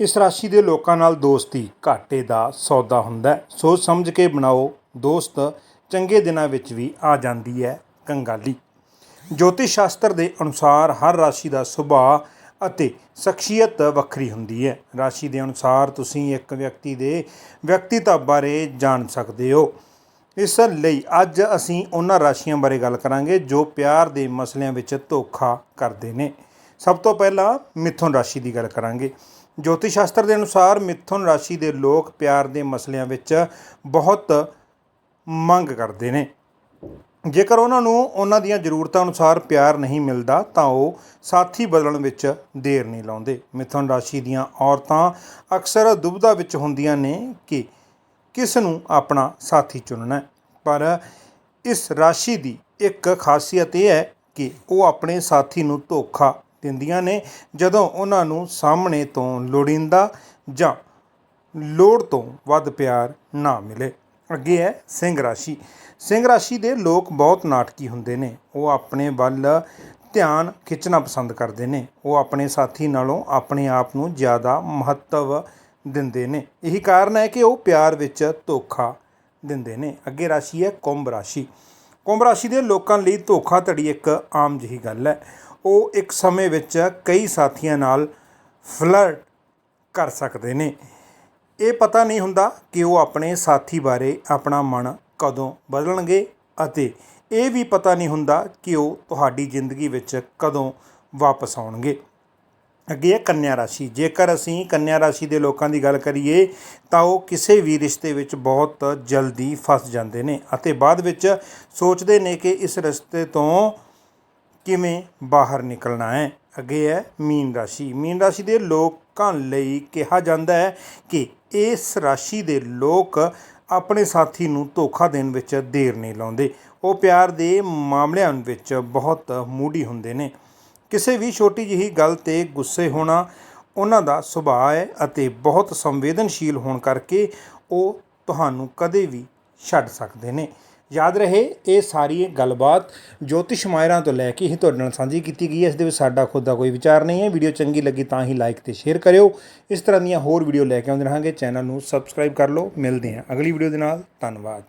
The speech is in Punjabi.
ਇਸ ਰਾਸ਼ੀ ਦੇ ਲੋਕਾਂ ਨਾਲ ਦੋਸਤੀ ਘਾਟੇ ਦਾ ਸੌਦਾ ਹੁੰਦਾ ਹੈ। ਸੋਚ ਸਮਝ ਕੇ ਬਣਾਓ ਦੋਸਤ, ਚੰਗੇ ਦਿਨਾਂ ਵਿੱਚ ਵੀ ਆ ਜਾਂਦੀ ਹੈ ਕੰਗਾਲੀ। ਜੋਤਿਸ਼ ਸ਼ਾਸਤਰ ਦੇ ਅਨੁਸਾਰ ਹਰ ਰਾਸ਼ੀ ਦਾ ਸੁਭਾਅ ਅਤੇ ਸ਼ਖਸੀਅਤ ਵੱਖਰੀ ਹੁੰਦੀ ਹੈ। ਰਾਸ਼ੀ ਦੇ ਅਨੁਸਾਰ ਤੁਸੀਂ ਇੱਕ ਵਿਅਕਤੀ ਦੇ ਵਿਅਕਤੀਤਵ ਬਾਰੇ ਜਾਣ ਸਕਦੇ ਹੋ। ਇਸ ਲਈ ਅੱਜ ਅਸੀਂ ਉਹਨਾਂ ਰਾਸ਼ੀਆਂ ਬਾਰੇ ਗੱਲ ਕਰਾਂਗੇ ਜੋ ਪਿਆਰ ਦੇ ਮਸਲਿਆਂ ਵਿੱਚ ਧੋਖਾ ਕਰਦੇ ਨੇ। ਸਭ ਤੋਂ ਪਹਿਲਾਂ ਮਿਥੁਨ ਰਾਸ਼ੀ ਦੀ ਗੱਲ ਕਰਾਂਗੇ। ਜੋਤਿਸ਼ ਸ਼ਾਸਤਰ ਦੇ ਅਨੁਸਾਰ ਮਿਥੁਨ ਰਾਸ਼ੀ ਦੇ ਲੋਕ ਪਿਆਰ ਦੇ ਮਸਲਿਆਂ ਵਿੱਚ ਬਹੁਤ ਮੰਗ ਕਰਦੇ ਨੇ। ਜੇਕਰ ਉਹਨਾਂ ਨੂੰ ਉਹਨਾਂ ਦੀਆਂ ਜ਼ਰੂਰਤਾਂ ਅਨੁਸਾਰ ਪਿਆਰ ਨਹੀਂ ਮਿਲਦਾ, ਤਾਂ ਉਹ ਸਾਥੀ ਬਦਲਣ ਵਿੱਚ ਦੇਰ ਨਹੀਂ ਲਾਉਂਦੇ। ਮਿਥੁਨ ਰਾਸ਼ੀ ਦੀਆਂ ਔਰਤਾਂ ਅਕਸਰ ਦੁਬਿਧਾ ਵਿੱਚ ਹੁੰਦੀਆਂ ਨੇ ਕਿ ਕਿਸ ਨੂੰ ਆਪਣਾ ਸਾਥੀ ਚੁਣਨਾ ਪਰ ਇਸ ਰਾਸ਼ੀ ਦੀ ਇੱਕ ਖਾਸੀਅਤ ਇਹ ਹੈ ਕਿ ਉਹ ਆਪਣੇ ਸਾਥੀ ਨੂੰ ਧੋਖਾ ਦਿੰਦੀਆਂ ਨੇ ਜਦੋਂ ਉਹਨਾਂ ਨੂੰ ਸਾਹਮਣੇ ਤੋਂ ਲੋੜੀਂਦਾ ਜਾਂ ਲੋੜ ਤੋਂ ਵੱਧ ਪਿਆਰ ਨਾ ਮਿਲੇ। ਅੱਗੇ ਹੈ ਸਿੰਘ ਰਾਸ਼ੀ। ਸਿੰਘ ਰਾਸ਼ੀ ਦੇ ਲੋਕ ਬਹੁਤ ਨਾਟਕੀ ਹੁੰਦੇ ਨੇ। ਉਹ ਆਪਣੇ ਵੱਲ ਧਿਆਨ ਖਿੱਚਣਾ ਪਸੰਦ ਕਰਦੇ ਨੇ। ਉਹ ਆਪਣੇ ਸਾਥੀ ਨਾਲੋਂ ਆਪਣੇ ਆਪ ਨੂੰ ਜ਼ਿਆਦਾ ਮਹੱਤਵ ਦਿੰਦੇ ਨੇ। ਇਹੀ ਕਾਰਨ ਹੈ ਕਿ ਉਹ ਪਿਆਰ ਵਿੱਚ ਧੋਖਾ ਦਿੰਦੇ ਨੇ। ਅੱਗੇ ਰਾਸ਼ੀ ਹੈ ਕੁੰਭ ਰਾਸ਼ੀ। ਕੁੰਭ ਰਾਸ਼ੀ ਦੇ ਲੋਕਾਂ ਲਈ ਧੋਖਾਧੜੀ ਇੱਕ ਆਮ ਜਿਹੀ ਗੱਲ ਹੈ। ਉਹ ਇੱਕ ਸਮੇਂ ਵਿੱਚ ਕਈ ਸਾਥੀਆਂ ਨਾਲ ਫਲਰਟ ਕਰ ਸਕਦੇ ਨੇ। ਇਹ ਪਤਾ ਨਹੀਂ ਹੁੰਦਾ ਕਿ ਉਹ ਆਪਣੇ ਸਾਥੀ ਬਾਰੇ ਆਪਣਾ ਮਨ ਕਦੋਂ ਬਦਲਣਗੇ ਅਤੇ ਇਹ ਵੀ ਪਤਾ ਨਹੀਂ ਹੁੰਦਾ ਕਿ ਉਹ ਤੁਹਾਡੀ ਜ਼ਿੰਦਗੀ ਵਿੱਚ ਕਦੋਂ ਵਾਪਸ ਆਉਣਗੇ। ਅੱਗੇ ਹੈ ਕੰਨਿਆ ਰਾਸ਼ੀ। ਜੇਕਰ ਅਸੀਂ ਕੰਨਿਆ ਰਾਸ਼ੀ ਦੇ ਲੋਕਾਂ ਦੀ ਗੱਲ ਕਰੀਏ, ਤਾਂ ਉਹ ਕਿਸੇ ਵੀ ਰਿਸ਼ਤੇ ਵਿੱਚ ਬਹੁਤ ਜਲਦੀ ਫਸ ਜਾਂਦੇ ਨੇ ਅਤੇ ਬਾਅਦ ਵਿੱਚ ਸੋਚਦੇ ਨੇ ਕਿ ਇਸ ਰਿਸ਼ਤੇ ਤੋਂ ਕਿਵੇਂ ਬਾਹਰ ਨਿਕਲਣਾ ਹੈ। ਅੱਗੇ ਹੈ ਮੀਨ ਰਾਸ਼ੀ। ਮੀਨ ਰਾਸ਼ੀ ਦੇ ਲੋਕਾਂ ਲਈ ਕਿਹਾ ਜਾਂਦਾ ਹੈ ਕਿ ਇਸ ਰਾਸ਼ੀ ਦੇ ਲੋਕ ਆਪਣੇ ਸਾਥੀ ਨੂੰ ਧੋਖਾ ਦੇਣ ਵਿੱਚ ਦੇਰ ਨਹੀਂ ਲਾਉਂਦੇ। ਉਹ ਪਿਆਰ ਦੇ ਮਾਮਲਿਆਂ ਵਿੱਚ ਬਹੁਤ ਮੂਡੀ ਹੁੰਦੇ ਨੇ। ਕਿਸੇ ਵੀ ਛੋਟੀ ਜਿਹੀ ਗੱਲ ਤੇ ਗੁੱਸੇ ਹੋਣਾ ਉਹਨਾਂ ਦਾ ਸੁਭਾਅ ਹੈ ਅਤੇ ਬਹੁਤ ਸੰਵੇਦਨਸ਼ੀਲ ਹੋਣ ਕਰਕੇ ਉਹ ਤੁਹਾਨੂੰ ਕਦੇ ਵੀ ਛੱਡ ਸਕਦੇ ਨੇ। ਯਾਦ ਰਹੇ ਇਹ ਸਾਰੀ ਗੱਲਬਾਤ ਜੋਤਿਸ਼ ਮਾਇਰਾਂ ਤੋਂ ਲੈ ਕੇ ਹੀ ਤੁਹਾਡੇ ਨਾਲ ਸਾਂਝੀ ਕੀਤੀ ਗਈ ਹੈ। ਇਸ ਦੇ ਵਿੱਚ ਸਾਡਾ ਖੁਦ ਦਾ ਕੋਈ ਵਿਚਾਰ ਨਹੀਂ ਹੈ। ਵੀਡੀਓ ਚੰਗੀ ਲੱਗੀ ਤਾਂ ਹੀ ਲਾਈਕ ਤੇ ਸ਼ੇਅਰ ਕਰਿਓ। ਇਸ ਤਰ੍ਹਾਂ ਦੀਆਂ ਹੋਰ ਵੀਡੀਓ ਲੈ ਕੇ ਆਉਂਦੇ ਰਹਾਂਗੇ। ਚੈਨਲ ਨੂੰ ਸਬਸਕ੍ਰਾਈਬ ਕਰ ਲਓ। ਮਿਲਦੇ ਹਾਂ ਅਗਲੀ ਵੀਡੀਓ ਦੇ ਨਾਲ। ਧੰਨਵਾਦ।